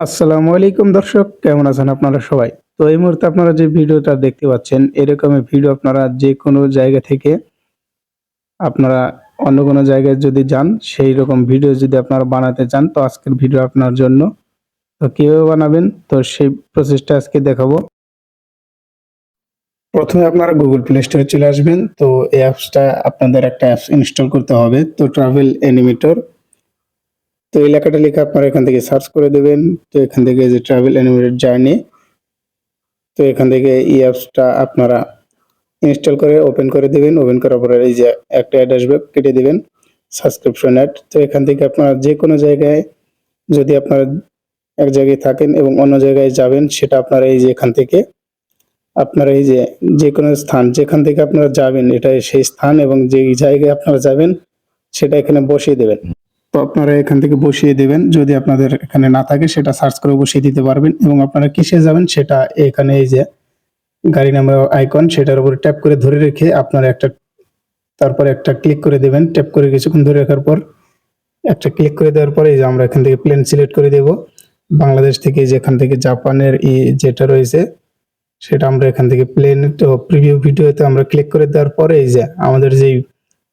আসসালামু আলাইকুম দর্শক, কেমন আছেন আপনারা সবাই? তো এই মুহূর্তে আপনারা যে ভিডিওটা দেখতে পাচ্ছেন এরকমের ভিডিও আপনারা যে কোনো জায়গা থেকে আপনারা অন্য কোনো জায়গায় যদি যান, সেই রকম ভিডিও যদি আপনারা বানাতে চান, তো আজকের ভিডিও আপনার জন্য। তো কীভাবে বানাবেন? তো সেই প্রসেসটা আজকে দেখাবো। প্রথমে আপনারা গুগল প্লে স্টোরে চলে আসবেন। তো এই অ্যাপসটা আপনাদের একটা অ্যাপস ইনস্টল করতে হবে। তো ট্রাভেল অ্যানিমেটর তো এই লেখাটা লিখে আপনারা এখান থেকে সার্চ করে দেবেন। তো এখান থেকে যে ট্রাভেল অ্যানিমেটেড জার্নি তো এখান থেকে এই অ্যাপসটা আপনারা ইনস্টল করে ওপেন করে দিবেন। ওপেন করার পরে এই যে একটা অ্যাড আসবে, কেটে দিবেন সাবস্ক্রিপশন অ্যাড। তো এখান থেকে আপনারা যে কোনো জায়গায় যদি আপনারা এক জায়গায় থাকেন এবং অন্য জায়গায় যাবেন, সেটা আপনারা এই যে এখান থেকে আপনারা এই যে যে কোনো স্থান, যেখান থেকে আপনারা যাবেন, এটা সেই স্থান এবং যে জায়গায় আপনারা যাবেন, সেটা এখানে বসিয়ে দেবেন। তো আপনারা এখান থেকে বসিয়ে দেবেন। যদি আপনাদের এখানে না থাকে, সেটা সার্চ করে বসিয়ে দিতে পারবেন এবং আপনারা কিসে যাবেন, সেটা এখানে এই যে গাড়ি নাম্বার আইকন সেটার উপরে ট্যাপ করে ধরে রেখে আপনারা একটা তারপরে একটা ক্লিক করে দেবেন। ট্যাপ করে কিছুক্ষণ ধরে রাখার পর একটা ক্লিক করে দেওয়ার পরে এই যে আমরা এখান থেকে প্লেন সিলেক্ট করে দেব। বাংলাদেশ থেকে যেখান থেকে জাপানের যেটা রয়েছে, সেটা আমরা এখান থেকে প্লেন তো প্রিভিউ ভিডিওতে আমরা ক্লিক করে দেওয়ার পরে এই যে আমাদের যেই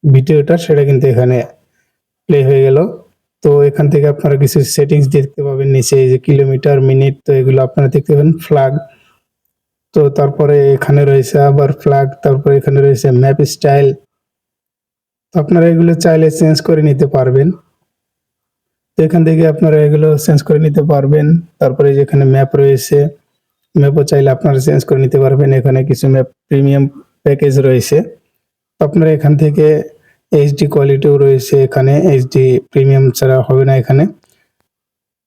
ভিডিওটা সেটা কিন্তু এখানে প্লে হয়ে গেল। তো এখান থেকে আপনারা কিছু সেটিংস দেখতে পাবেন নিচে যে কিলোমিটার মিনিট তো এগুলো আপনারা দেখতে পাবেন। ফ্ল্যাগ তো তারপরে এখানে রয়েছে আবার ফ্ল্যাগ তারপরে এখানে রয়েছে ম্যাপ স্টাইল তো আপনারা এগুলো চাইলে চেঞ্জ করে নিতে পারবেন। তো এখান থেকে আপনারা এগুলো চেঞ্জ করে নিতে পারবেন। তারপরে যেখানে ম্যাপ রয়েছে ম্যাপও চাইলে আপনারা চেঞ্জ করে নিতে পারবেন। এখানে কিছু ম্যাপ প্রিমিয়াম প্যাকেজ রয়েছে। আপনারা এখান থেকে এইচডি কোয়ালিটিও রয়েছে এখানে এইচডি প্রিমিয়াম ছাড়া হবে না এখানে।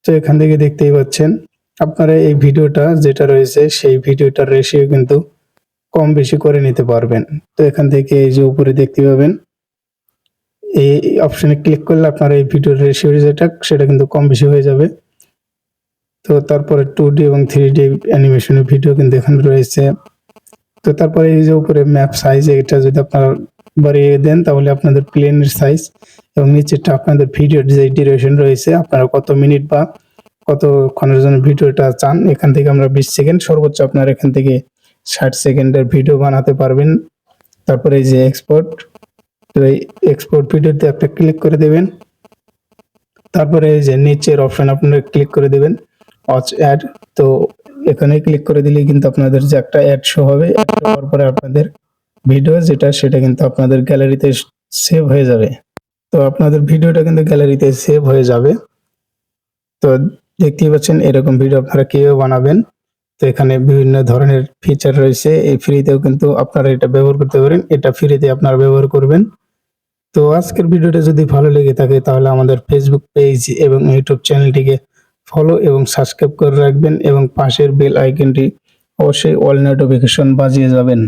তো এখান থেকে দেখতেই পাচ্ছেন, আপনারা এই ভিডিওটা যেটা রয়েছে, সেই ভিডিওটার রেশিও কিন্তু কম বেশি করে নিতে পারবেন। তো এখান থেকে এই যে উপরে দেখতে পাবেন, এই অপশনে ক্লিক করলে আপনার এই ভিডিওর রেশিও যেটা, সেটা কিন্তু কম বেশি হয়ে যাবে। তো তারপরে টু ডি এবং থ্রি ডি অ্যানিমেশনের ভিডিও কিন্তু এখানে রয়েছে। তো তারপরে এই যে উপরে ম্যাপ সাইজ এটা যদি আপনারা বাড়িয়ে দেন, তাহলে আপনাদের প্লেনের সাইজ এবং নিচেরটা আপনাদের ভিডিওর যে ডিউরেশন রয়েছে, আপনারা কত মিনিট বা কতক্ষণের জন্য ভিডিওটা চান, এখান থেকে আমরা বিশ সেকেন্ড সর্বোচ্চ আপনার এখান থেকে ষাট সেকেন্ডের ভিডিও বানাতে পারবেন। তারপরে এই যে এক্সপোর্ট তো এই এক্সপোর্ট ভিডিওতে একটা ক্লিক করে দেবেন। তারপরে এই যে নিচের অপশন আপনারা ক্লিক করে দেবেন ওয়াচ অ্যাড তো এখানে ক্লিক করে দিলেই কিন্তু আপনাদের যে একটা অ্যাড শো হবে অ্যাড হওয়ার পরে আপনাদের ভিডিও যেটা, সেটা কিন্তু আপনাদের গ্যালারিতে সেভ হয়ে যাবে। তো আপনাদের ভিডিওটা কিন্তু গ্যালারিতে সেভ হয়ে যাবে। তো দেখতেই পাচ্ছেন, এরকম ভিডিও আপনারা কীভাবে বানাবেন? তো এখানে বিভিন্ন ধরনের ফিচার রয়েছে। এই ফ্রিতেও কিন্তু আপনারা এটা ব্যবহার করতে পারেন। এটা ফ্রিতে আপনারা ব্যবহার করবেন। তো আজকের ভিডিওটা যদি ভালো লেগে থাকে, তাহলে আমাদের ফেসবুক পেজ এবং ইউটিউব চ্যানেলটিকে ফলো এবং সাবস্ক্রাইব করে রাখবেন এবং পাশের বেল আইকনটি অবশ্যই অল নোটিফিকেশন বাজিয়ে যাবেন।